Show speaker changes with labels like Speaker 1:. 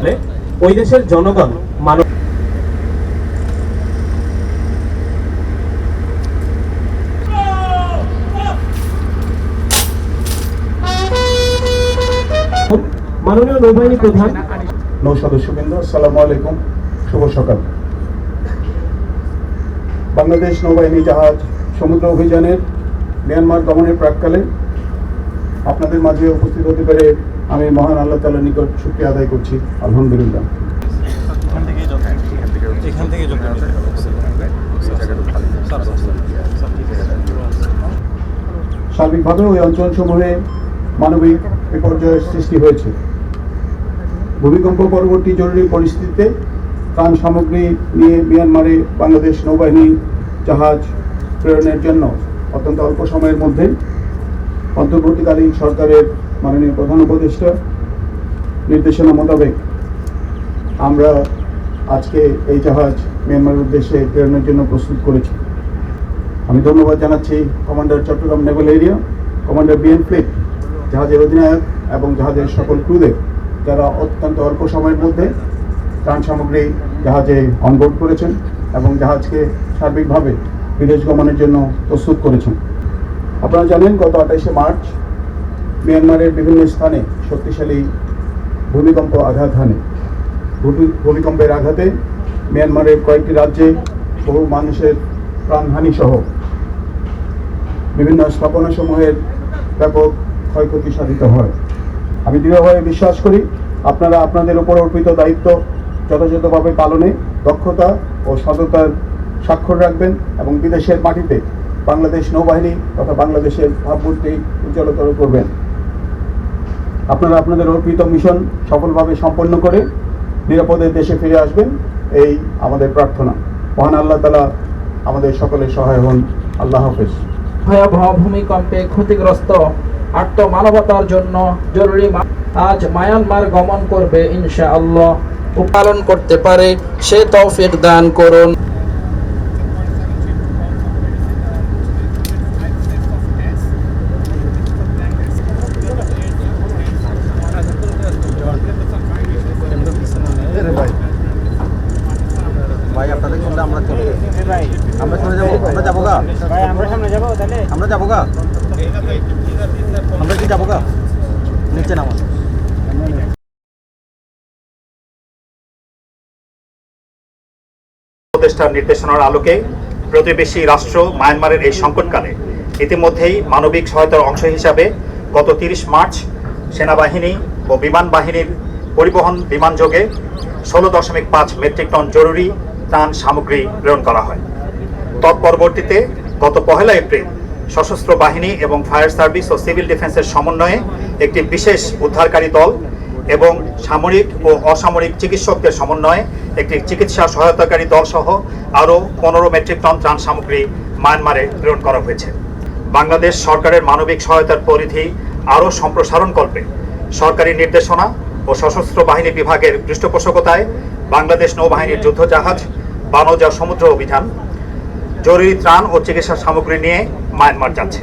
Speaker 1: থাকলে ওই দেশের জনগণ মানব মাননীয় নৌবাহিনী প্রধান।
Speaker 2: নৌ সদস্যবৃন্দ, আসসালামু আলাইকুম। শুভ সকাল। বাংলাদেশ নৌবাহিনী জাহাজ সমুদ্র অভিযানের মিয়ানমার দমনের প্রাককালে আপনাদের মাঝে উপস্থিত হতে পেরে আমি মহান আল্লাহ তালার নিকট শুক্রিয়া আদায় করছি আলহামদুলিল্লাহ।
Speaker 3: এখান থেকে যোগ
Speaker 2: সার্বিকভাবে ওই অঞ্চলসমূহে মানবিক বিপর্যয়ের সৃষ্টি হয়েছে। ভূমিকম্প পরবর্তী জরুরি পরিস্থিতিতে ত্রাণ সামগ্রী নিয়ে মিয়ানমারে বাংলাদেশ নৌবাহিনী জাহাজ প্রেরণের জন্য অত্যন্ত অল্প সময়ের মধ্যে অন্তর্বর্তীকালীন সরকারের মাননীয় প্রধান উপদেষ্টা নির্দেশনা মোতাবেক আমরা আজকে এই জাহাজ মিয়ানমারের উদ্দেশ্যে প্রেরণের জন্য প্রস্তুত করেছি। আমি ধন্যবাদ জানাচ্ছি commander Chattogram naval area, commander BN fleet জাহাজের অধিনায়ক এবং জাহাজের সকল ক্রুদের যারা অত্যন্ত অল্প সময়ের মধ্যে ত্রাণ সামগ্রী জাহাজে অনবোর্ড করেছেন এবং জাহাজকে সার্বিকভাবে বিদেশ গমনের জন্য প্রস্তুত করেছেন। আপনারা জানেন গত আঠাইশে মার্চ মিয়ানমারের বিভিন্ন স্থানে শক্তিশালী ভূমিকম্প আঘাত হানে। ভূমিকম্পের আঘাতে মিয়ানমারের কয়েকটি রাজ্যে বহু মানুষের প্রাণহানি সহ বিভিন্ন স্থাপনাসমূহের ব্যাপক ক্ষয়ক্ষতি সাধিত হয়। আমি দৃঢ়ভাবে বিশ্বাস করি, আপনারা আপনাদের উপর অর্পিত দায়িত্ব যথাযথভাবে পালনে দক্ষতা ও সততার স্বাক্ষর রাখবেন এবং বিদেশের মাটিতে বাংলাদেশ নৌবাহিনী তথা বাংলাদেশের ভাবমূর্তি উজ্জ্বলতর করবেন। আপনারা আপনাদের অর্পিত মিশন সফলভাবে সম্পন্ন করে নিরাপদে দেশে ফিরে আসবেন, এই আমাদের প্রার্থনা। মহান আল্লাহ তালা আমাদের সকলের সহায় হন। আল্লাহ হাফেজ।
Speaker 4: ভয়াবহ ভূমিকম্পে ক্ষতিগ্রস্ত আর্ত মানবতার জন্য জরুরি আজ মায়ানমার গমন করবে ইনশাআল্লাহ। পালন করতে পারে, সে তৌফিক দান করুন।
Speaker 3: ভাই আপনাদের সঙ্গে আমরা চলে আমরা চলে যাব? আমরা যাব গা?
Speaker 5: আমরা সামনে যাব তাহলে?
Speaker 3: আমরা যাব গা? আমরা কি যাব গা? নিচে নামা।
Speaker 6: উপদেষ্টার নির্দেশনার আলোকে প্রতিবেশী রাষ্ট্র মায়ানমারের এই সংকটকালে ইতিমধ্যেই মানবিক সহায়তার অংশ হিসাবে গত তিরিশ মার্চ সেনাবাহিনী ও বিমান বাহিনীর পরিবহন বিমানযোগে ষোলো দশমিক পাঁচ মেট্রিক টন জরুরি ত্রাণ সামগ্রী প্রেরণ করা হয়। তৎপরবর্তীতে গত পহেলা এপ্রিল সশস্ত্র বাহিনী এবং ফায়ার সার্ভিস ও সিভিল ডিফেন্সের সমন্বয়ে একটি বিশেষ উদ্ধারকারী দল এবং সামরিক ও অসামরিক চিকিৎসকদের সমন্বয়ে একটি চিকিৎসা সহায়তাকারী দল সহ আরও পনেরো মেট্রিক টন ত্রাণ সামগ্রী মায়ানমারে প্রেরণ করা হয়েছে। বাংলাদেশ সরকারের মানবিক সহায়তার পরিধি আরও সম্প্রসারণ কল্পে সরকারি নির্দেশনা ও সশস্ত্র বাহিনী বিভাগের পৃষ্ঠপোষকতায় বাংলাদেশ নৌবাহিনীর যুদ্ধজাহাজ বানজা সমুদ্র অভিযান জরুরি ত্রাণ ও চিকিৎসা সামগ্রী নিয়ে মায়ানমার যাচ্ছে।